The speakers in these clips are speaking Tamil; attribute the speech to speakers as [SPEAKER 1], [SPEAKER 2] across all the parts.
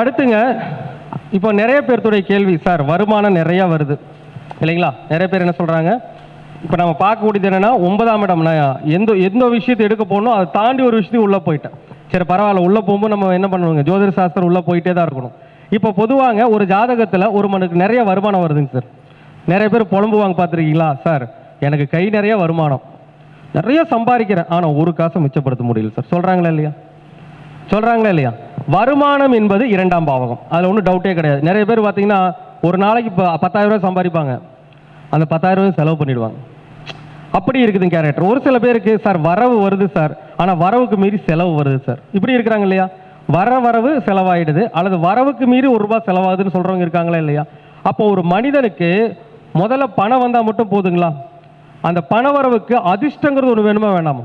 [SPEAKER 1] அடுத்துங்க இப்போ நிறைய பேர்த்துடைய கேள்வி சார் வருமானம் நிறைய வருது. இல்லைங்களா? நிறைய பேர் என்ன சொல்கிறாங்க இப்போ நம்ம பார்க்கக்கூடியது என்னென்னா ஒன்பதாம் இடம் நான் எந்த எந்த விஷயத்தை எடுக்க போகணும் அதை தாண்டி ஒரு விஷயத்தையும் உள்ளே போயிட்டேன். சரி பரவாயில்ல உள்ளே போகும்போது நம்ம என்ன பண்ணணுங்க? ஜோதிட சாஸ்திரம் உள்ளே போயிட்டே தான் இருக்கணும். இப்போ பொதுவாங்க ஒரு ஜாதகத்தில் ஒரு மனுக்கு நிறைய வருமானம் வருதுங்க சார். நிறைய பேர் புலம்புவாங்க பார்த்துருக்கீங்களா? சார் எனக்கு கை நிறைய வருமானம். நிறைய சம்பாதிக்கிறேன் ஆனால் ஒரு காசை மிச்சப்படுத்த முடியல சார். சொல்கிறாங்களா இல்லையா? சொல்கிறாங்களே இல்லையா? வருமானம் என்பது இரண்டாம் பாவகம். அதில் ஒன்றும் டவுட்டே கிடையாது. நிறைய பேர் பார்த்தீங்கன்னா ஒரு நாளைக்கு இப்போ பத்தாயிரரூவா சம்பாதிப்பாங்க. அந்த பத்தாயிரம் செலவு பண்ணிடுவாங்க. அப்படி இருக்குது கேரக்டர் ஒரு சில பேருக்கு சார் வரவு வருது சார். ஆனால் வரவுக்கு மீறி செலவு வருது சார். இப்படி இருக்கிறாங்க இல்லையா? வர வரவு செலவாயிடுது அல்லது வரவுக்கு மீறி ஒரு ரூபாய் செலவாகுதுன்னு சொல்கிறவங்க இருக்காங்களா இல்லையா? அப்போ ஒரு மனிதனுக்கு முதல்ல பணம் வந்தால் மட்டும் போதுங்களா? அந்த பண வரவுக்கு அதிர்ஷ்டங்கிறது ஒன்று வேணுமா வேண்டாமா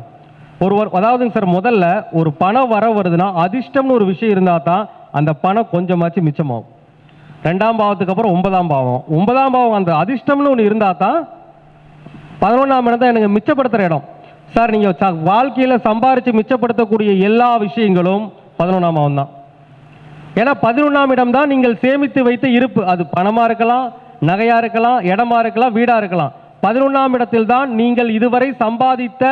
[SPEAKER 1] ஒருவர் அதாவதுங்க சார் முதல்ல ஒரு பணம் வர வருதுன்னா அதிர்ஷ்டம்னு ஒரு விஷயம் இருந்தால் தான் அந்த பணம் கொஞ்சமாச்சு மிச்சமாகும். ரெண்டாம் பாவத்துக்கு அப்புறம் ஒன்பதாம் பாவம். ஒன்பதாம் பாவம் அந்த அதிர்ஷ்டம்னு ஒன்று இருந்தால் தான் பதினொன்றாம் இடம் தான் எனக்கு மிச்சப்படுத்துகிற இடம். சார் நீங்கள் வாழ்க்கையில் சம்பாரித்து மிச்சப்படுத்தக்கூடிய எல்லா விஷயங்களும் பதினொன்றாம் பாவம் தான். ஏன்னா பதினொன்றாம் இடம் தான் நீங்கள் சேமித்து வைத்த இருப்பு. அது பணமாக இருக்கலாம் நகையாக இருக்கலாம் இடமா இருக்கலாம் வீடாக இருக்கலாம். பதினொன்றாம் இடத்தில் தான் நீங்கள் இதுவரை சம்பாதித்த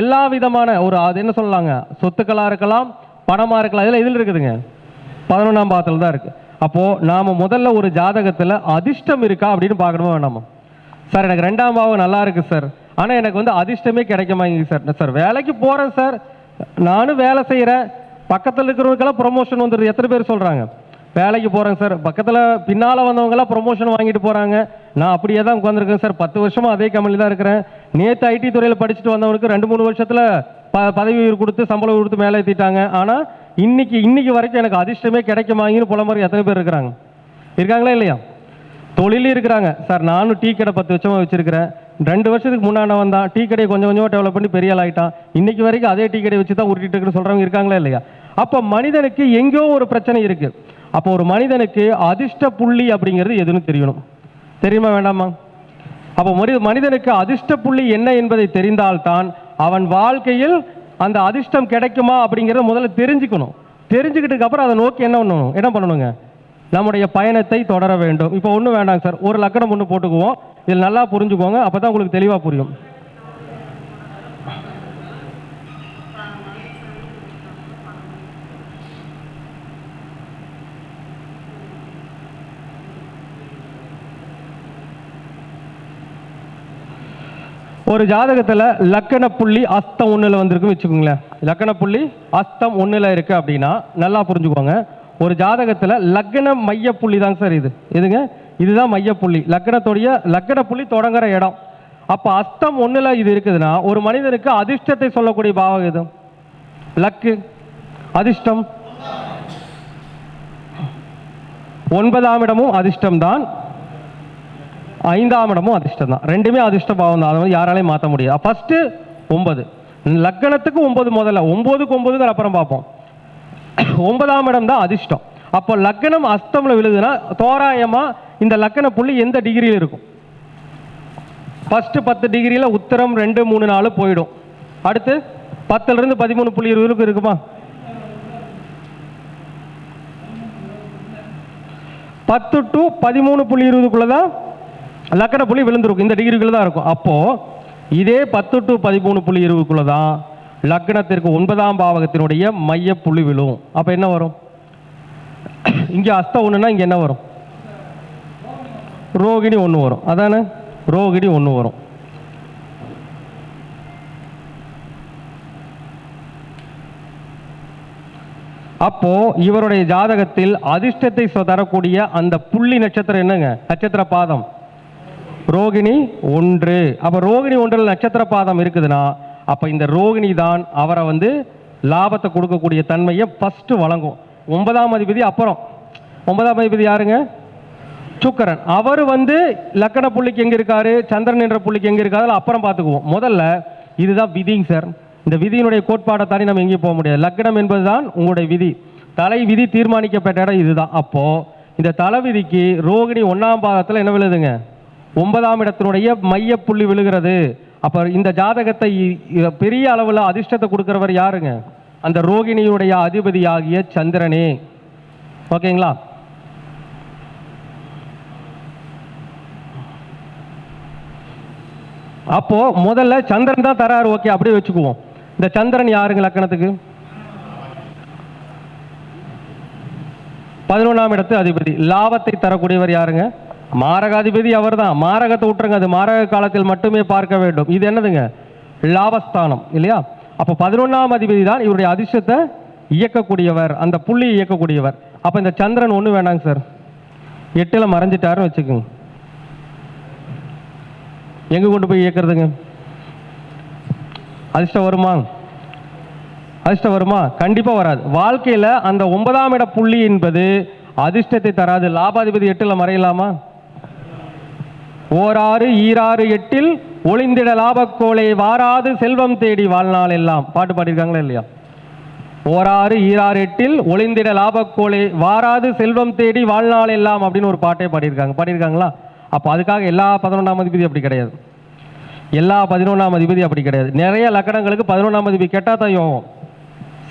[SPEAKER 1] எல்லா விதமான ஒரு அது என்ன சொல்லலாங்க சொத்துக்களாக இருக்கலாம் பணமாக இருக்கலாம். இதில் இதில் இருக்குதுங்க? பதினொன்றாம் பாவத்தில் தான் இருக்குது அப்போது நாம் முதல்ல ஒரு ஜாதகத்தில் அதிர்ஷ்டம் இருக்கா அப்படின்னு பார்க்கணுமா வேணாமா? சார் எனக்கு ரெண்டாம் பாவம் நல்லா இருக்குது சார். ஆனால் எனக்கு வந்து அதிர்ஷ்டமே கிடைக்க மாட்டேங்குது சார் சார் வேலைக்கு போகிறேன் சார். நானும் வேலை செய்கிறேன் பக்கத்தில் இருக்கிறவங்களுக்கெல்லாம் ப்ரொமோஷன் வந்துடுது. எத்தனை பேர் சொல்கிறாங்க வேலைக்கு போகிறேங்க சார். பக்கத்தில் பின்னால் வந்தவங்கெல்லாம் ப்ரொமோஷன் வாங்கிட்டு போகிறாங்க நான் அப்படியே தான் உட்காந்துருக்கேன் சார். பத்து வருஷமாக அதே கம்பெனி தான் இருக்கிறேன். நேற்று ஐடி துறையில் படிச்சுட்டு வந்தவனுக்கு ரெண்டு மூணு வருஷத்தில் ப பதவி உயிர் கொடுத்து சம்பளம் கொடுத்து மேலே ஏற்றிட்டாங்க ஆனால் இன்னைக்கு இன்னைக்கு வரைக்கும் எனக்கு அதிர்ஷ்டமே கிடைக்குமாங்கன்னு புலம்புற எத்தனை பேர் இருக்கிறாங்க? இருக்காங்களா இல்லையா? தொழிலும் இருக்கிறாங்க. சார் நானும் டீ கடை பத்து வருஷமாக வச்சுருக்கிறேன். ரெண்டு வருஷத்துக்கு முன்னாடி வந்தான் டீ கடையை கொஞ்சம் கொஞ்சமாக டெவலப் பண்ணி பெரிய ஆகிட்டான் இன்னைக்கு வரைக்கும் அதே டீ கடையை வச்சு தான் உருட்டிட்டு இருக்குன்னு சொல்கிறவங்க இருக்காங்களா இல்லையா? அப்போ மனிதனுக்கு எங்கேயோ ஒரு பிரச்சனை இருக்குது அப்போ ஒரு மனிதனுக்கு அதிர்ஷ்ட புள்ளி அப்படிங்கிறது எதுன்னு தெரியணும். தெரியுமா வேண்டாமா? அப்போ மனித மனிதனுக்கு அதிர்ஷ்ட புள்ளி என்ன என்பதை தெரிந்தால்தான் அவன் வாழ்க்கையில் அந்த அதிர்ஷ்டம் கிடைக்குமா அப்படிங்கிறத முதல்ல தெரிஞ்சுக்கணும். தெரிஞ்சுக்கிட்டதுக்கு அப்புறம் அதை நோக்கி என்ன பண்ணணும்? என்ன பண்ணணுங்க? நம்முடைய பயணத்தை தொடர வேண்டும். இப்போ ஒன்றும் வேண்டாங்க சார். ஒரு லக்கணம் ஒன்று போட்டுக்குவோம். இதில் நல்லா புரிஞ்சுக்கோங்க. அப்போ தான் உங்களுக்கு தெளிவாக புரியும். ஒரு ஜாதகத்தில் லக்கண புள்ளி அஸ்தம் ஒன்றில் வந்திருக்குன்னு வச்சுக்கோங்களேன். லக்கண புள்ளி அஸ்தம் ஒன்றில் இருக்குது அப்படின்னா நல்லா புரிஞ்சுக்கோங்க. ஒரு ஜாதகத்தில் லக்ன மைய புள்ளி தாங்க சார் இது. எதுங்க? இதுதான் மைய புள்ளி. லக்கணத்துடைய லக்கண புள்ளி தொடங்குற இடம். அப்போ அஸ்தம் ஒன்றில் இது இருக்குதுன்னா ஒரு மனிதனுக்கு அதிர்ஷ்டத்தை சொல்லக்கூடிய பாவம் இது லக்கு. அதிர்ஷ்டம். ஒன்பதாம் இடமும் அதிர்ஷ்டம் தான் ஐந்தாம் இடமும் அதிர்ஷ்டம் தான். ரெண்டுமே அதிர்ஷ்ட பாவம் தான் அதை வந்து யாராலையும் மாற்ற முடியாது. ஃபஸ்ட்டு ஒன்பது. லக்கணத்துக்கு ஒன்பது முதல்ல. ஒம்போதுக்கு ஒம்பதுக்கு அப்புறம் பார்ப்போம். ஒன்பதாம் இடம் தான் அதிர்ஷ்டம். அப்போ லக்கணம் அஸ்தமில் விழுதுன்னா தோராயமாக இந்த லக்கண புள்ளி எந்த டிகிரியில் இருக்கும்? ஃபஸ்ட்டு பத்து டிகிரியில் உத்தரம் ரெண்டு மூணு நாலு போயிடும். அடுத்து பத்துலேருந்து பதிமூணு புள்ளி இருபதுக்கு இருக்குமா? பத்து டு பதிமூணு புள்ளி இருபதுக்குள்ளே தான் லக்கண புள்ளி விழுந்திருக்கும். இந்த டிகிரிக்குள்ள தான் இருக்கும். அப்போது இதே பத்து டு பதிமூணு புள்ளி இருபதுக்குள்ள தான் லக்னத்திற்கு ஒன்பதாம் பாவகத்தினுடைய மைய புள்ளி விழும். அப்போ என்ன வரும்? இங்கே அஸ்த ஒன்றுனா இங்கே என்ன வரும்? ரோகிணி ஒன்று வரும். அதானே? ரோகிணி ஒன்று வரும். அப்போ இவருடைய ஜாதகத்தில் அதிர்ஷ்டத்தை தரக்கூடிய அந்த புள்ளி நட்சத்திரம் என்னங்க? நட்சத்திர பாதம். ரோகிணி ஒன்று. அப்போ ரோகிணி ஒன்றில் நட்சத்திர பாதம் இருக்குதுன்னா அப்போ இந்த ரோகிணி தான் அவரை வந்து லாபத்தை கொடுக்கக்கூடிய தன்மையை ஃபஸ்ட்டு வழங்கும். ஒன்பதாம் அதிபதி அப்புறம். ஒன்பதாம் அதிபதி யாருங்க? சுக்கரன். அவர் வந்து லக்கண புள்ளிக்கு எங்கே இருக்காரு? சந்திரன் என்ற புள்ளிக்கு எங்கே இருக்காரு? அப்புறம் பார்த்துக்குவோம். முதல்ல இதுதான் விதிங்க சார். இந்த விதியினுடைய கோட்பாடை தாண்டி நம்ம எங்கேயும் போக முடியாது. லக்னம் என்பதுதான் உங்களுடைய விதி. தலை விதி தீர்மானிக்கப்பட்ட இடம் இதுதான். அப்போது இந்த தலை விதிக்கு ரோகிணி ஒன்றாம் பாதத்தில் என்ன விழுதுங்க? ஒன்பதாம் இடத்தினுடைய மைய புள்ளி விழுகிறது. அப்போ இந்த ஜாதகத்தை பெரிய அளவில் அதிர்ஷ்டத்தை கொடுக்குறவர் யாருங்க? அந்த ரோகிணியுடைய அதிபதியாகிய சந்திரனே. ஓகேங்களா? அப்போ முதல்ல சந்திரன் தான் தராரு ஓகே அப்படியே வச்சுக்குவோம். இந்த சந்திரன் யாருங்க லக்கணத்துக்கு? பதினொன்றாம் இடத்து அதிபதி. லாபத்தை தரக்கூடியவர் யாருங்க? மாரகாதிபதி அவர்தான். மாரகத்தை விட்டுருங்க. அது மாரக காலத்தில் மட்டுமே பார்க்க வேண்டும். இது என்னதுங்க? லாபஸ்தானம். இல்லையா? அப்போ பதினொன்றாம் அதிபதி தான் இவருடைய அதிர்ஷ்டத்தை இயக்கக்கூடியவர். அந்த புள்ளியை இயக்கக்கூடியவர். அப்போ இந்த சந்திரன் ஒன்றும் வேண்டாங்க சார். எட்டில் மறைஞ்சிட்டாருன்னு வச்சுக்கோங்க. எங்கே கொண்டு போய் இயக்கிறதுங்க? அதிர்ஷ்டம் வருமா? அதிர்ஷ்டம் வருமா? கண்டிப்பாக வராது. வாழ்க்கையில் அந்த ஒன்பதாம் இட புள்ளி என்பது அதிர்ஷ்டத்தை தராது. லாபாதிபதி எட்டில் மறையலாமா? ஓராறு ஈராறு எட்டில் ஒளிந்திட லாபக்கோளை வாராது செல்வம் தேடி வாழ்நாள் எல்லாம். பாட்டு பாடியிருக்காங்களா இல்லையா? ஓராறு ஈராறு எட்டில் ஒளிந்திட லாபக்கோளை வாராது செல்வம் தேடி வாழ்நாள் எல்லாம் அப்படின்னு ஒரு பாட்டே பாடியிருக்காங்க. பாடியிருக்காங்களா? அப்போ அதுக்காக எல்லா பதினொன்றாம் அதிபதி அப்படி கிடையாது. எல்லா பதினொன்றாம் அதிபதி அப்படி கிடையாது. நிறைய லக்கணங்களுக்கு பதினொன்றாம் அதிபதி கெட்டா தான் யோகம்.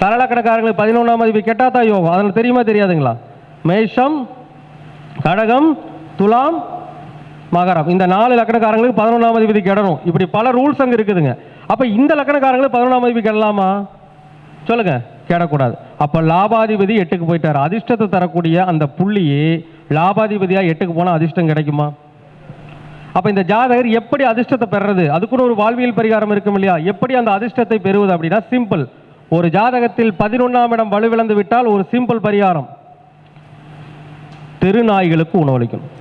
[SPEAKER 1] சரலக்கணக்காரங்களுக்கு பதினொன்றாம் அதிபதி கெட்டா தான் யோகம். அதில் தெரியுமா தெரியாதுங்களா? மேஷம் கடகம் துலாம் மகாரம். இந்த நாலு லக்கணக்காரங்களுக்கு பதினொன்றாம் அதிபதி கெடணும். இப்படி பல ரூல்ஸ் அங்கே இருக்குதுங்க. அப்போ இந்த லக்கணக்காரங்களுக்கு பதினொன்றாம் அதிபதி கெடலாமா? சொல்லுங்க. கெடக்கூடாது. அப்போ லாபாதிபதி எட்டுக்கு போயிட்டார். அதிர்ஷ்டத்தை தரக்கூடிய அந்த புள்ளியே லாபாதிபதியாக எட்டுக்கு போனால் அதிர்ஷ்டம் கிடைக்குமா? அப்போ இந்த ஜாதகர் எப்படி அதிர்ஷ்டத்தை பெறுறது? அதுக்குன்னு ஒரு வாழ்வியல் பரிகாரம் இருக்கும் இல்லையா? எப்படி அந்த அதிர்ஷ்டத்தை பெறுவது அப்படின்னா சிம்பிள் ஒரு ஜாதகத்தில் பதினொன்றாம் இடம் வலுவிழந்து விட்டால் ஒரு சிம்பிள் பரிகாரம். தெருநாய்களுக்கு உணவளிக்கணும்.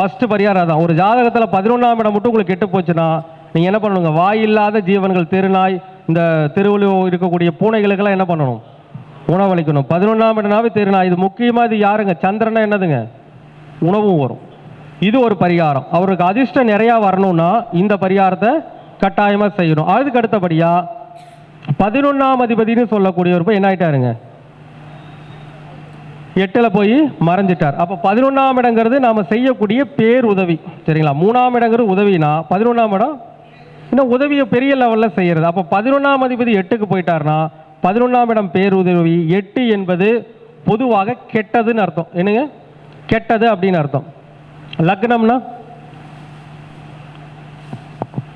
[SPEAKER 1] ஃபர்ஸ்ட் பரிகாரம் தான் ஒரு ஜாதகத்தில் பதினொன்றாம் இடம் மட்டும் உங்களுக்கு கெட்டு போச்சுன்னா நீங்கள் என்ன பண்ணணுங்க? வாயில்லாத ஜீவன்கள் தெருநாய் இந்த தெருவில் இருக்கக்கூடிய பூனைகளுக்கெல்லாம் என்ன பண்ணணும்? உணவளிக்கணும். பதினொன்றாம் இடம்னாவே தெருநாய் இது முக்கியமாக இது யாருங்க? சந்திரனா என்னதுங்க? உணவும் வரும். இது ஒரு பரிகாரம். அவருக்கு அதிர்ஷ்டம் நிறையா வரணும்னா இந்த பரிகாரத்தை கட்டாயமாக செய்யணும். அதுக்கு அடுத்தபடியாக பதினொன்றாம் அதிபதினு சொல்லக்கூடியவர் போய் என்ன ஆகிட்டாருங்க எட்டில் போய் மறைஞ்சிட்டார். அப்போ பதினொன்றாம் இடங்கிறது நாம் செய்யக்கூடிய பேர் உதவி சரிங்களா? மூணாம் இடங்கிறது உதவினா பதினொன்றாம் இடம் இன்னும் உதவியை பெரிய லெவலில் செய்கிறது அப்போ பதினொன்றாம் அதிபதி எட்டுக்கு போயிட்டார்னா பதினொன்றாம் இடம் பேருதவி எட்டு என்பது பொதுவாக கெட்டதுன்னு அர்த்தம். என்னங்க? கெட்டது அப்படின்னு அர்த்தம். லக்னம்னா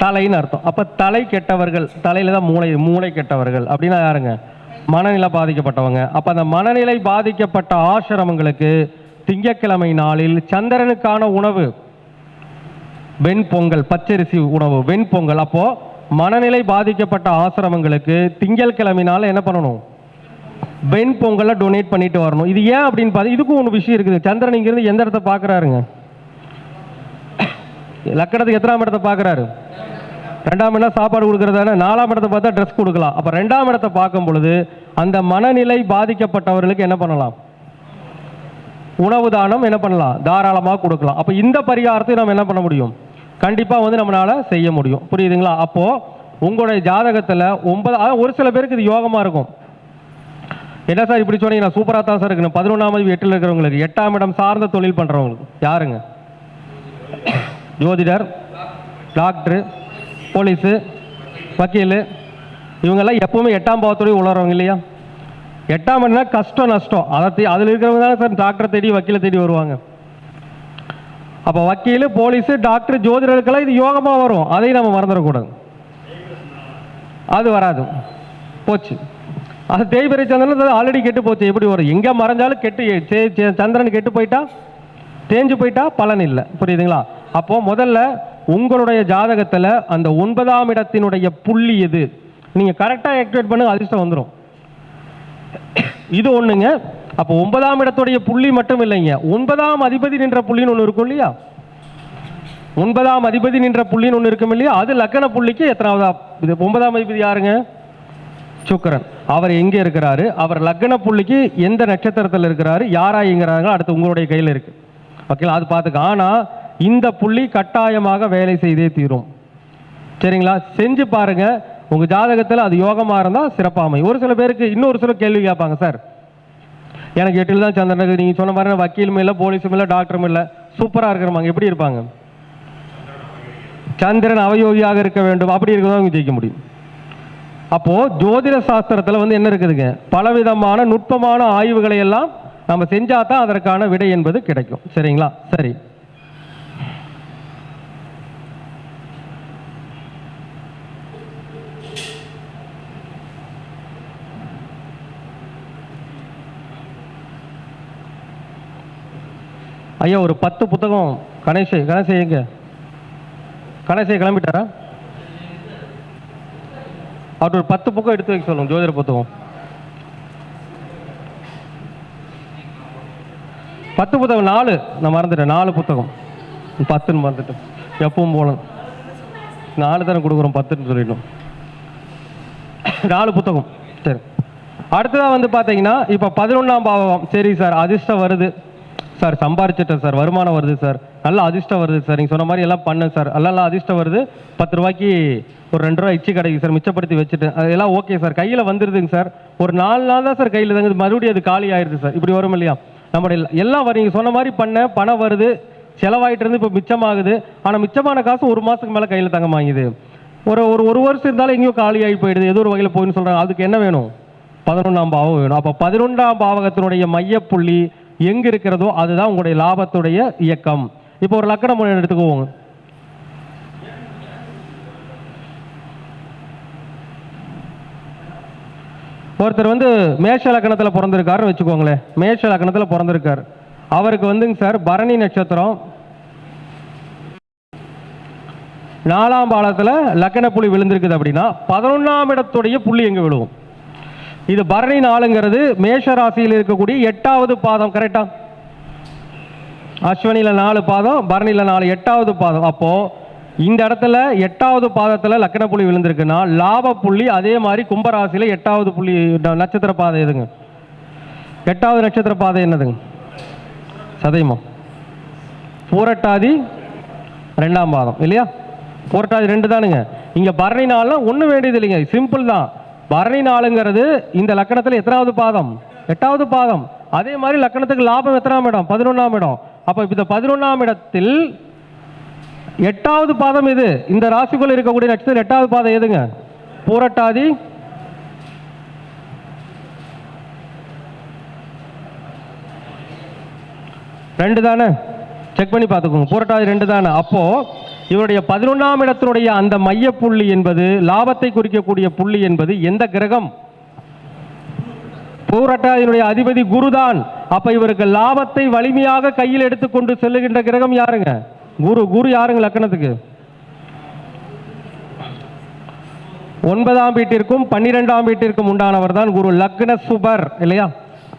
[SPEAKER 1] தலைன்னு அர்த்தம். அப்போ தலை கெட்டவர்கள் தலையில் தான் மூளை மூளை கெட்டவர்கள் அப்படின்னா யாருங்க? மனநிலை பாதிக்கப்பட்டவங்க. அப்போ அந்த மனநிலை பாதிக்கப்பட்ட ஆசிரமங்களுக்கு திங்கட்கிழமை நாளில் சந்திரனுக்கான உணவு வெண்பொங்கல் பச்சரிசி உணவு வெண்பொங்கல் அப்போ மனநிலை பாதிக்கப்பட்ட ஆசிரமங்களுக்கு திங்கள் நாள் என்ன பண்ணணும்? வெண்பொங்கலை டொனேட் பண்ணிட்டு வரணும். இது ஏன் அப்படின்னு பார்த்து இதுக்கும் ஒன்று விஷயம் இருக்குது. சந்திரன் இங்கிருந்து எந்த இடத்த பார்க்குறாருங்க? லக்கணத்துக்கு எத்தனாம் இடத்த பார்க்குறாரு? ரெண்டாம் இடம் சாப்பாடு கொடுக்கறதான நாலாம் இடத்தை பார்த்தா ட்ரெஸ் கொடுக்கலாம். அப்போ ரெண்டாம் இடத்தை பார்க்கும் பொழுது அந்த மனநிலை பாதிக்கப்பட்டவர்களுக்கு என்ன பண்ணலாம்? உணவு தானம் என்ன பண்ணலாம்? தாராளமாக கொடுக்கலாம். அப்போ இந்த பரிகாரத்தை நம்ம என்ன பண்ண முடியும்? கண்டிப்பாக வந்து நம்மளால செய்ய முடியும். புரியுதுங்களா? அப்போது உங்களுடைய ஜாதகத்தில் ஒன்பது அதாவது ஒரு சில பேருக்கு இது யோகமாக இருக்கும். என்ன சார் இப்படி சொன்னீங்க நான் சூப்பராக தான் சார் இருக்கணும். பதினொன்றாம் எட்டில் இருக்கிறவங்களுக்கு எட்டாம் இடம் சார்ந்த தொழில் பண்ணுறவங்களுக்கு யாருங்க? ஜோதிடர் டாக்டரு போலீஸு வக்கீல் இவங்கெல்லாம் எப்பவுமே எட்டாம் பாவத்தோடய உணர்றவங்க இல்லையா? எட்டாம் மணினா கஷ்டம் நஷ்டம். அதை தே- அதில் இருக்கிறவங்க தானே சார் டாக்டரை தேடி வக்கீலை தேடி வருவாங்க. அப்போ வக்கீல் போலீஸு டாக்டர் ஜோதிடர்களுக்கெல்லாம் இது யோகமாக வரும். அதையும் நம்ம மறந்துடக்கூடாது. அது வராது. போச்சு. அது தேய்பிரை சந்திரன் ஆல்ரெடி கெட்டு போச்சு. எப்படி வரும்? எங்கே மறைஞ்சாலும் கெட்டு சந்திரன் கெட்டு போயிட்டா? தேஞ்சு போயிட்டா? பலன் இல்லை. புரியுதுங்களா? அப்போது முதல்ல உங்களுடைய ஜாதகத்தில் அந்த ஒன்பதாம் இடத்தினுடைய புள்ளி எது? நீங்கள் கரெக்டாக ஆக்டிவேட் பண்ணுங்க அதிர்ஷ்டம் வந்துடும் இது ஒன்றுங்க அப்போ ஒன்பதாம் இடத்துடைய புள்ளி மட்டும் இல்லைங்க. ஒன்பதாம் அதிபதி நின்ற புள்ளின்னு ஒன்று இருக்கும் இல்லையா? ஒன்பதாம் அதிபதி நின்ற புள்ளின்னு ஒன்று இருக்கும் இல்லையா? அது லக்கண புள்ளிக்கு எத்தனாவதா? இது ஒன்பதாம் அதிபதி யாருங்க? சுக்கிரன். அவர் எங்கே இருக்கிறாரு? அவர் லக்ன புள்ளிக்கு எந்த நட்சத்திரத்தில் இருக்கிறாரு? யாரா இங்கிறாங்களோ அடுத்து உங்களுடைய கையில் இருக்குது ஓகேங்களா? அது பார்த்துக்க. ஆனால் இந்த புள்ளி கட்டாயமாக வேலை செய்தே தீரும். சரிங்களா? செஞ்சு பாருங்க. உங்க ஜாதகத்தில் அது யோகமாக இருந்தால் சிறப்பாக அமையும் ஒரு சில பேருக்கு இன்னொரு சில கேள்வி கேட்பாங்க சார். எனக்கு எட்டில் தான் சந்திரனுக்கு நீங்கள் சொன்ன மாதிரி வக்கீலும் இல்லை போலீஸும் இல்லை டாக்டரும் இல்லை. சூப்பராக இருக்கிறவங்க எப்படி இருப்பாங்க? சந்திரன் அவயோகியாக இருக்க வேண்டும். அப்படி இருக்கிறதா அவங்க ஜெயிக்க முடியும். அப்போ ஜோதிட சாஸ்திரத்தில் வந்து என்ன இருக்குதுங்க? பலவிதமான நுட்பமான ஆய்வுகளை எல்லாம் நம்ம செஞ்சா தான் அதற்கான விடை என்பது கிடைக்கும். சரிங்களா? சரி. ஐயா ஒரு பத்து புத்தகம் கணேஷ் கணேஷ் எங்க? கணேஷை கிளம்பிட்டாரா? அவர் ஒரு பத்து புக்கம் எடுத்து வைக்க சொல்லுங்க ஜோதிட புத்தகம். பத்து புத்தகம் நாலு. நான் மறந்துட்டேன் நாலு புத்தகம். பத்துன்னு மறந்துட்டேன். எப்பவும் போகணும் நாலு தானே கொடுக்குறோம் பத்துன்னு சொல்லிட்டோம். நாலு புத்தகம். சரி. அடுத்ததாக வந்து பார்த்தீங்கன்னா இப்போ பதினொன்றாம் பாவம் சரி சார் அதிர்ஷ்டம் வருது. சார் சம்பாரிச்சிட்டேன் சார். வருமானம் வருது சார். நல்ல அதிர்ஷ்டம் வருது சார். நீங்கள் சொன்ன மாதிரி எல்லாம் பண்ணேன் சார். எல்லாம் நல்லா அதிர்ஷ்டம் வருது. பத்து ரூபாய்க்கு ஒரு ரெண்டு ரூபா இச்சி கிடைக்கு சார் மிச்சப்படுத்தி வச்சுட்டேன். அதெல்லாம் ஓகே சார். கையில் வந்துருதுங்க சார். ஒரு நாலு நாள் தான் சார் கையில் தங்குது. மறுபடியும் அது காலி ஆயிடுது சார். இப்படி வரும் இல்லையா? நம்மளுடைய எல்லாம் வரும் நீங்கள் சொன்ன மாதிரி பண்ண பணம் வருது. செலவாயிட்டு இருந்து இப்போ மிச்சமாகுது. ஆனால் மிச்சமான காசு ஒரு மாதத்துக்கு மேலே கையில் தங்க வாங்குது ஒரு ஒரு ஒரு வருஷம் இருந்தாலும் எங்கேயோ காலி ஆகி போயிடுது. ஏதோ ஒரு வகையில் போயின்னு சொல்கிறாங்க அதுக்கு என்ன வேணும்? பதினொன்றாம் பாவம் வேணும். அப்போ பதினொன்றாம் பாவகத்தினுடைய மையப்புள்ளி எங்கே இருக்கிறதோ அதுதான் உங்களுடைய லாபத்துடைய இயக்கம். இப்போ ஒரு லக்கணம் ஒண்ணு எடுத்துக்குவோங்க ஒருத்தர் வந்து மேஷ லக்கணத்தில் பிறந்திருக்காருன்னு வச்சுக்கோங்களேன். மேஷ லக்கணத்தில் பிறந்திருக்கார். அவருக்கு வந்துங்க சார் பரணி நட்சத்திரம். நாலாம் பாலத்தில் லக்கண புள்ளி விழுந்திருக்குது அப்படின்னா பதினொன்றாம் இடத்துடைய புள்ளி எங்கே விழுவும்? இது பரணி நாளுங்கிறது மேஷ ராசியில் இருக்கக்கூடிய எட்டாவது பாதம் கரெக்டா அஸ்வனியில் நாலு பாதம் பரணியில் நாலு எட்டாவது பாதம். அப்போ இந்த இடத்துல எட்டாவது பாதத்தில் லக்கண புள்ளி விழுந்திருக்குன்னா லாப புள்ளி அதே மாதிரி கும்பராசியில் எட்டாவது புள்ளி நட்சத்திர பாதை எதுங்க? எட்டாவது நட்சத்திர பாதை என்னதுங்க? சதயமா பூரட்டாதி ரெண்டாம் பாதம் இல்லையா? பூரட்டாதி ரெண்டு தானுங்க. இங்கே பரணி நாள்லாம் ஒன்றும் வேண்டியது இல்லைங்க சிம்பிள் தான். பரணி நாளுங்கிறது இந்த லக்கணத்தில் எத்தனாவது பாதம்? எட்டாவது பாதம். அதே மாதிரி லக்கணத்துக்கு லாபம் எத்தனாம் இடம்? பதினொன்றாம் இடம். அப்போ இந்த பதினொன்றாம் இடத்தில் எட்டாவது பாதம் இது இந்த ராசிக்குள்ள இருக்கக்கூடிய நட்சத்திரம் எட்டாவது பாதம் எதுங்க? பூரட்டாதி. ரெண்டு தானே? செக் பண்ணி பார்த்துக்கோங்க. பூரட்டாதி ரெண்டு தானே? அப்போது இவருடைய பதினொன்றாம் இடத்தினுடைய அந்த மைய புள்ளி என்பது லாபத்தை குறிக்கக்கூடிய புள்ளி என்பது எந்த கிரகம்? பூரட்டாதியினுடைய அதிபதி குருதான். அப்ப இவருக்கு லாபத்தை வலிமையாக கையில் எடுத்துக்கொண்டு செல்லுகின்ற கிரகம் யாருங்க? குரு குரு யாருங்க லக்கணத்துக்கு? ஒன்பதாம் வீட்டிற்கும் பன்னிரெண்டாம் வீட்டிற்கும் உண்டானவர் தான் குரு லக்ன சுபர் இல்லையா?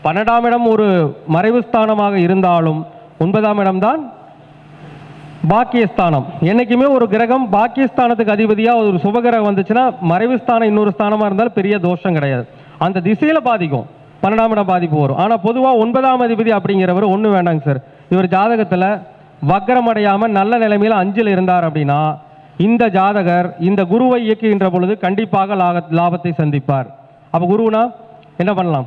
[SPEAKER 1] பன்னெண்டாம் இடம் ஒரு மறைவு ஸ்தானமாக இருந்தாலும் ஒன்பதாம் இடம்தான் பாக்கியஸ்தானம். என்றைக்குமே ஒரு கிரகம் பாக்கியஸ்தானத்துக்கு அதிபதியாக ஒரு சுபகிரகம் வந்துச்சுன்னா மறைவு ஸ்தானம் இன்னொரு ஸ்தானமாக இருந்தாலும் பெரிய தோஷம் கிடையாது. அந்த திசையில் பாதிக்கும். பன்னெண்டாம் இடம் பாதிப்பு வரும். ஆனால் பொதுவாக ஒன்பதாம் அதிபதி அப்படிங்கிறவர் ஒன்றும் வேண்டாங்க சார் இவர் ஜாதகத்தில் வக்கரம் அடையாமல் நல்ல நிலைமையில் அஞ்சில் இருந்தார் அப்படின்னா இந்த ஜாதகர் இந்த குருவை இயக்குகின்ற பொழுது கண்டிப்பாக லாக- லாபத்தை சந்திப்பார். அப்போ குருனா என்ன பண்ணலாம்?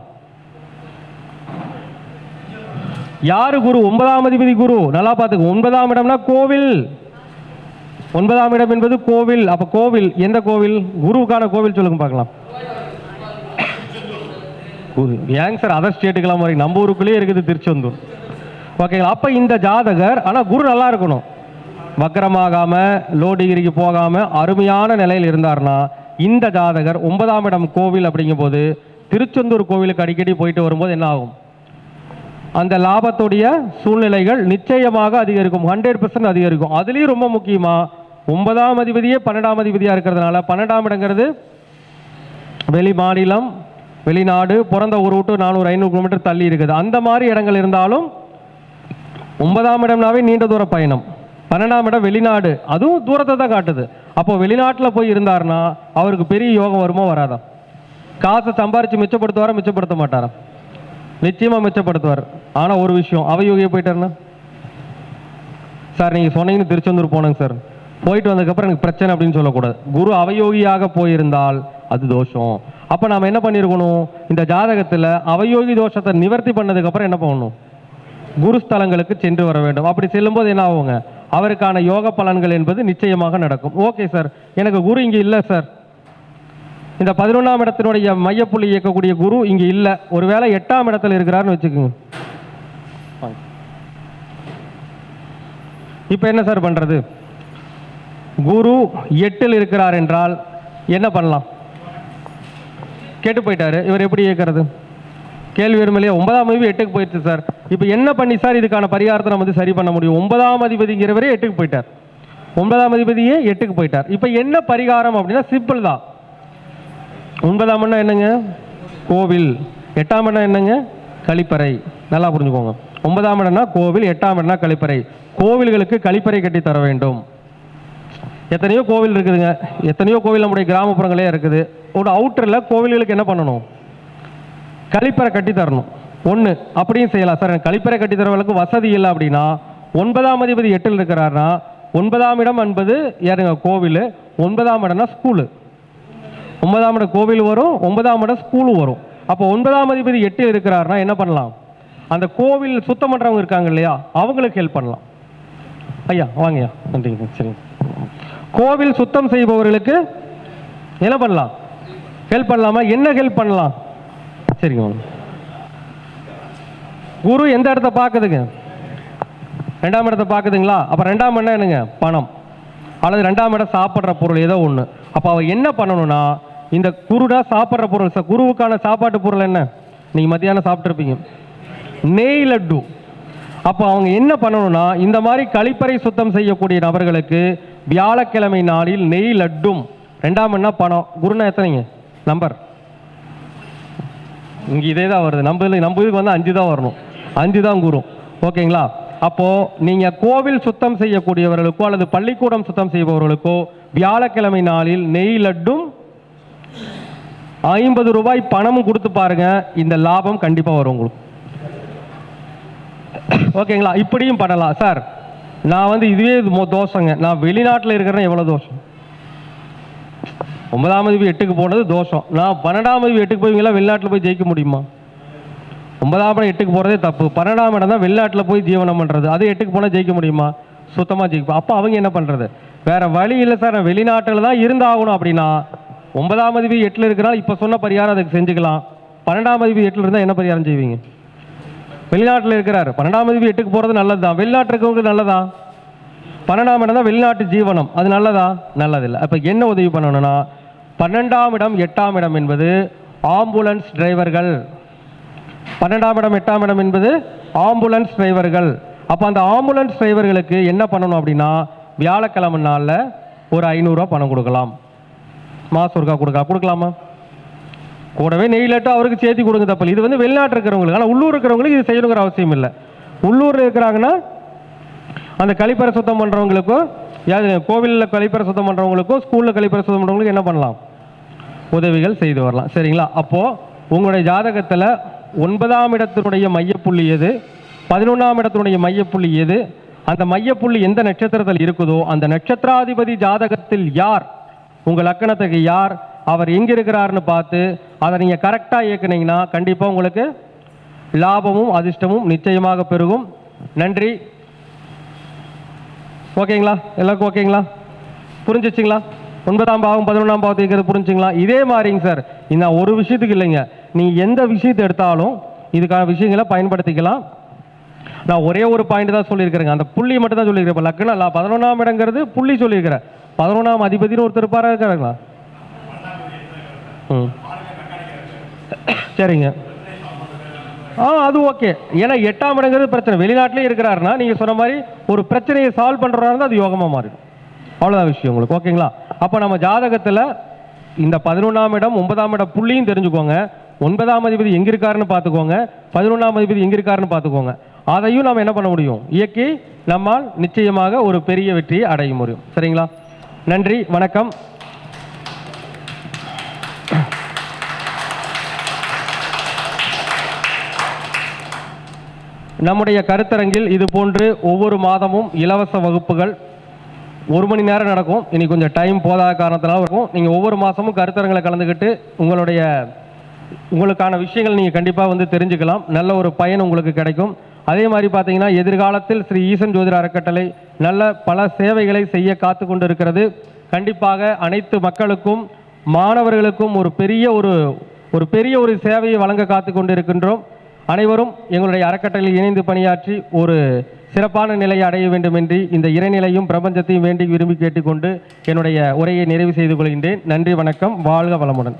[SPEAKER 1] யார் குரு? ஒன்பதாம் அதிபதி குரு. நல்லா பார்த்துக்கு. ஒன்பதாம் இடம்னா கோவில். ஒன்பதாம் இடம் என்பது கோவில். அப்ப கோவில் எந்த கோவில்? குருவுக்கான கோவில் சொல்லுங்க பார்க்கலாம். ஏங்க சார் அதர் ஸ்டேட்டுக்கெல்லாம் மாதிரி நம்ம ஊருக்குள்ளேயே இருக்குது திருச்செந்தூர். ஓகேங்களா அப்போ இந்த ஜாதகர் ஆனால் குரு நல்லா இருக்கணும். வக்கரமாகாம லோ டிகிரிக்கு போகாம அருமையான நிலையில் இருந்தார்னா இந்த ஜாதகர் ஒன்பதாம் இடம் கோவில் அப்படிங்கும்போது திருச்செந்தூர் கோவிலுக்கு அடிக்கடி போயிட்டு வரும்போது என்ன ஆகும்? அந்த லாபத்துடைய சூழ்நிலைகள் நிச்சயமாக அதிகரிக்கும். ஹண்ட்ரட் பர்சன்ட் அதிகரிக்கும். அதுலேயும் ரொம்ப முக்கியமாக ஒன்பதாம் அதிபதியே பன்னெண்டாம் அதிபதியாக இருக்கிறதுனால பன்னெண்டாம் இடங்கிறது வெளி மாநிலம் வெளிநாடு பிறந்த ஊர் விட்டு நானூறு ஐநூறு கிலோமீட்டர் தள்ளி இருக்குது. அந்த மாதிரி இடங்கள் இருந்தாலும் ஒன்பதாம் இடம்னாவே நீண்ட தூர பயணம். பன்னெண்டாம் இடம் வெளிநாடு. அதுவும் தூரத்தை தான் காட்டுது. அப்போ வெளிநாட்டில் போய் இருந்தாருன்னா அவருக்கு பெரிய யோகம் வருமோ வராதா? காசை சம்பாரித்து மிச்சப்படுத்துவாரா மிச்சப்படுத்த மாட்டாரா? நிச்சயமாக மிச்சப்படுத்துவார். ஆனால் ஒரு விஷயம் அவயோகிய போயிட்டாருன்னா? சார் நீங்கள் சொன்னீங்கன்னு திருச்செந்தூர் போனேங்க சார். போயிட்டு வந்ததுக்கப்புறம் எனக்கு பிரச்சனை அப்படின்னு சொல்லக்கூடாது. குரு அவயோகியாக போயிருந்தால் அது தோஷம். அப்போ நாம் என்ன பண்ணியிருக்கணும் இந்த ஜாதகத்தில் அவயோகி தோஷத்தை நிவர்த்தி பண்ணதுக்கப்புறம் என்ன பண்ணணும்? குருஸ்தலங்களுக்கு சென்று வர வேண்டும். அப்படி செல்லும்போது என்ன ஆகுங்க? அவருக்கான யோக பலன்கள் என்பது நிச்சயமாக நடக்கும். Okay sir. எனக்கு குரு இங்கே இல்லை சார். இந்த பதினொன்றாம் இடத்தினுடைய மையப்புள்ளி இயக்கக்கூடிய குரு இங்கே இல்லை. ஒருவேளை எட்டாம் இடத்துல இருக்கிறாருன்னு வச்சுக்கோங்க. இப்போ என்ன சார் பண்ணுறது குரு எட்டில் இருக்கிறார் என்றால் என்ன பண்ணலாம்? கேட்டு போயிட்டாரு. இவர் எப்படி இயக்கிறது? கேள்வி வரும் ஒன்பதாம் அதிபதி எட்டுக்கு போயிடுச்சு சார். இப்போ என்ன பண்ணி சார் இதுக்கான பரிகாரத்தை நம்ம வந்து சரி பண்ண முடியும்? ஒன்பதாம் அதிபதிங்கிறவரே எட்டுக்கு போயிட்டார். ஒன்பதாம் அதிபதியே எட்டுக்கு போயிட்டார். இப்போ என்ன பரிகாரம் அப்படின்னா சிம்பிள் தான். ஒன்பதாம் எண்ணம் என்னங்க? கோவில். எட்டாம் எண்ணம் என்னங்க? கழிப்பறை. நல்லா புரிஞ்சுக்கோங்க. ஒன்பதாம் இடம்னா கோவில் எட்டாம் இடம்னா கழிப்பறை. கோவில்களுக்கு கழிப்பறை கட்டி தர வேண்டும். எத்தனையோ கோவில் இருக்குதுங்க. எத்தனையோ கோவில் நம்முடைய கிராமப்புறங்களே இருக்குது. ஒரு அவுட்டரில் கோவில்களுக்கு என்ன பண்ணணும்? கழிப்பறை கட்டி தரணும். ஒன்று அப்படியும் செய்யலாம். சார் கழிப்பறை கட்டி தரவங்களுக்கு வசதி இல்லை அப்படின்னா ஒன்பதாம் அதிபதி எட்டில் இருக்கிறாருன்னா ஒன்பதாம் இடம் என்பது யாருங்க? கோவில். ஒன்பதாம் இடம்னா ஸ்கூலு ஒன்பதாம் இடம் கோவில் வரும் ஒன்பதாம் இடம் ஸ்கூலும் வரும். அப்போ ஒன்பதாம் அதிபதி எட்டில் இருக்கிறாருன்னா என்ன பண்ணலாம்? அந்த கோவில் சுத்தம் பண்ணுறவங்க இருக்காங்க இல்லையா? அவங்களுக்கு ஹெல்ப் பண்ணலாம். ஐயா வாங்கய்யா நன்றிங்க சரிங்க. கோவில் சுத்தம் செய்பவர்களுக்கு என்ன பண்ணலாம்? ஹெல்ப் பண்ணலாமா? என்ன ஹெல்ப் பண்ணலாம்? சரிங்க வாங்க. குரு எந்த இடத்த பார்க்குதுங்க? ரெண்டாம் இடத்த பார்க்குதுங்களா? அப்போ ரெண்டாம் இடம் என்னங்க? பணம். அல்லது ரெண்டாம் இடம் சாப்பிட்ற பொருள் ஏதோ ஒன்று அப்போ அவள் என்ன பண்ணணும்னா இந்த குருடா சாப்பிட்ற பொருள் சார் குருவுக்கான சாப்பாட்டு பொருள் என்ன? நீங்கள் மத்தியானம் சாப்பிட்ருப்பீங்க நெய் லட்டு. அப்போ அவங்க என்ன பண்ணணும்னா இந்த மாதிரி கழிப்பறை சுத்தம் செய்யக்கூடிய நபர்களுக்கு வியாழக்கிழமை நாளில் நெய் லட்டும். ரெண்டாம் என்ன பணம்? குருனா எத்தனைங்க? நம்பர். இங்கே இதே தான் வருது. நம்ம இதுல- நம்ம இதுக்கு வந்து அஞ்சு தான் வரணும். அஞ்சு தான் குரு. ஓகேங்களா? அப்போ நீங்க கோவில் சுத்தம் செய்யக்கூடியவர்களுக்கோ அல்லது பள்ளிக்கூடம் சுத்தம் செய்பவர்களுக்கோ வியாழக்கிழமை நாளில் நெய் லட்டும் ஐம்பது ரூபாய் பணமும் கொடுத்து பாருங்க. இந்த லாபம் கண்டிப்பாக வரும் உங்களுக்கு. ஓகேங்களா? இப்படியும் பண்ணலாம். சார் நான் வந்து இதுவே இது தோஷங்க. நான் வெளிநாட்டில் இருக்கிறேன் எவ்வளோ தோஷம்? ஒன்பதாம் எட்டுக்கு போனது தோஷம். நான் பன்னெண்டாம் தேதி எட்டுக்கு போய்ங்களா வெளிநாட்டில் போய் ஜெயிக்க முடியுமா? ஒன்பதாம் இடம் எட்டுக்கு போகிறதே தப்பு. பன்னெண்டாம் இடம் தான் வெளிநாட்டில் போய் ஜீவனம் பண்ணுறது அது எட்டுக்கு போனால் ஜெயிக்க முடியுமா? சுத்தமாக ஜெயிக்கும் அப்போ அவங்க என்ன பண்ணுறது வேறு வழி இல்லை சார். நான் வெளிநாட்டில் தான் இருந்தாகணும் அப்படின்னா ஒன்பதாம் அதிபதி எட்டில் இருக்கிறனால இப்போ சொன்ன பரிகாரம் அதுக்கு செஞ்சுக்கலாம். பன்னெண்டாம் அதிபதி எட்டில் இருந்தால் என்ன பரிகாரம் செய்வீங்க? வெளிநாட்டில் இருக்கிறார். பன்னெண்டாம் அதிபதி எட்டுக்கு போகிறது நல்லது தான் வெளிநாட்டில் இருக்கவங்களுக்கு நல்லதா? பன்னெண்டாம் இடம் தான் வெளிநாட்டு ஜீவனம். அது நல்லதா? நல்லதில்லை. அப்போ என்ன உதவி பண்ணணும்னா பன்னெண்டாம் இடம் எட்டாம் இடம் என்பது ஆம்புலன்ஸ் டிரைவர்கள். பன்னெண்டாம் இடம் எட்டாம் இடம் என்பது ஆம்புலன்ஸ் டிரைவர்கள். அப்போ அந்த ஆம்புலன்ஸ் டிரைவர்களுக்கு என்ன பண்ணணும் அப்படின்னா வியாழக்கிழமை நாளில் ஒரு ஐநூறுரூவா பணம் கொடுக்கலாம். மாதம் ஒருக்கா கொடுக்கலாம்? கொடுக்கலாமா கூடவே நெய்லட்டும் அவருக்கு சேர்த்து கொடுங்க தப்பில்லை இது வந்து வெளிநாட்டு இருக்கிறவங்களுக்கு ஆனால் உள்ளூர் இருக்கிறவங்களுக்கு இது செய்யணுங்கிற அவசியம் இல்லை. உள்ளூரில் இருக்கிறாங்கன்னா அந்த கழிப்பறை சுத்தம் பண்ணுறவங்களுக்கும் யாரு கோவிலில் கழிப்பறை சுத்தம் பண்ணுறவங்களுக்கும் ஸ்கூலில் கழிப்பறை சுத்தம் பண்ணுறவங்களுக்கும் என்ன பண்ணலாம்? உதவிகள் செய்து வரலாம். சரிங்களா? அப்போது உங்களுடைய ஜாதகத்தில் ஒன்பதாம் இடத்தினுடைய மையப்புள்ளி எது? பதினொன்றாம் இடத்தினுடைய மையப்புள்ளி எது? அந்த மையப்புள்ளி எந்த நட்சத்திரத்தில் இருக்குதோ அந்த நட்சத்திராதிபதி ஜாதகத்தில் யார்? உங்கள் லக்கணத்துக்கு யார் அவர் எங்கே இருக்கிறாருன்னு பார்த்து அதை நீங்கள் கரெக்டாக இயக்குனீங்கன்னா கண்டிப்பாக உங்களுக்கு லாபமும் அதிர்ஷ்டமும் நிச்சயமாக பெருகும். நன்றி. ஓகேங்களா? எல்லாருக்கும் ஓகேங்களா? புரிஞ்சிச்சிங்களா? ஒன்பதாம் பாவம் பதினொன்றாம் பாவத்தை இருக்கிறது புரிஞ்சுங்களா? இதே மாதிரிங்க சார். இந்த ஒரு விஷயத்துக்கு இல்லைங்க. நீங்கள் எந்த விஷயத்தை எடுத்தாலும் இதுக்கான விஷயங்களை பயன்படுத்திக்கலாம். நான் ஒரே ஒரு பாயிண்ட் தான் சொல்லியிருக்கிறேங்க. அந்த புள்ளி மட்டும் தான் சொல்லியிருக்கிறேன். இப்போ லக்னம் இல்லை பதினொன்றாம் இடங்கிறது புள்ளி சொல்லியிருக்கிறேன். பதினொன்றாம் அதிபதினு ஒருத்தர் இருப்பாரா இருக்காருங்களா? ம். சரிங்க. ஆ அது ஓகே. ஏன்னா எட்டாம் இடங்கிறது பிரச்சனை. வெளிநாட்டிலே இருக்கிறாருன்னா நீங்கள் சொன்ன மாதிரி ஒரு பிரச்சனையை சால்வ் பண்ணுறாரு இருந்தால் அது யோகமாக மாறிடும். அவ்வளோதான் விஷயம் உங்களுக்கு. ஓகேங்களா? அப்போ நம்ம ஜாதகத்தில் இந்த பதினொன்றாம் இடம் ஒன்பதாம் இடம் புள்ளியும் தெரிஞ்சுக்கோங்க. ஒன்பதாம் அதிபதி எங்கே இருக்காருன்னு பார்த்துக்கோங்க. பதினொன்றாம் அதிபதி எங்கே இருக்காருன்னு பார்த்துக்கோங்க. அதையும் நாம் என்ன பண்ண முடியும்? இயக்கி நம்மால் நிச்சயமாக ஒரு பெரிய வெற்றியை அடைய முடியும். சரிங்களா? நன்றி வணக்கம். நம்முடைய கருத்தரங்கில் இது போன்று ஒவ்வொரு மாதமும் இலவச வகுப்புகள். ஒரு மணி நேரம் நடக்கும். இனி கொஞ்சம் டைம் போதாத காரணத்தினால இருக்கும். நீங்கள் ஒவ்வொரு மாதமும் கருத்தரங்களை கலந்துக்கிட்டு உங்களுடைய உங்களுக்கான விஷயங்கள் நீங்கள் கண்டிப்பாக வந்து தெரிஞ்சுக்கலாம். நல்ல ஒரு பயன் உங்களுக்கு கிடைக்கும். அதே மாதிரி பார்த்தீங்கன்னா எதிர்காலத்தில் ஸ்ரீ ஈசன் ஜோதிட அறக்கட்டளை நல்ல பல சேவைகளை செய்ய காத்து கொண்டிருக்கிறது கண்டிப்பாக அனைத்து மக்களுக்கும் மாணவர்களுக்கும் ஒரு பெரிய ஒரு ஒரு பெரிய ஒரு சேவையை வழங்க காத்து கொண்டிருக்கின்றோம் அனைவரும் எங்களுடைய அறக்கட்டளையில் இணைந்து பணியாற்றி ஒரு சிறப்பான நிலையை அடைய வேண்டுமென்று இந்த இறைநிலையும் பிரபஞ்சத்தையும் வேண்டி விரும்பி கேட்டுக்கொண்டு என்னுடைய உரையை நிறைவு செய்து கொள்கின்றேன். நன்றி வணக்கம் வாழ்க வளமுடன்.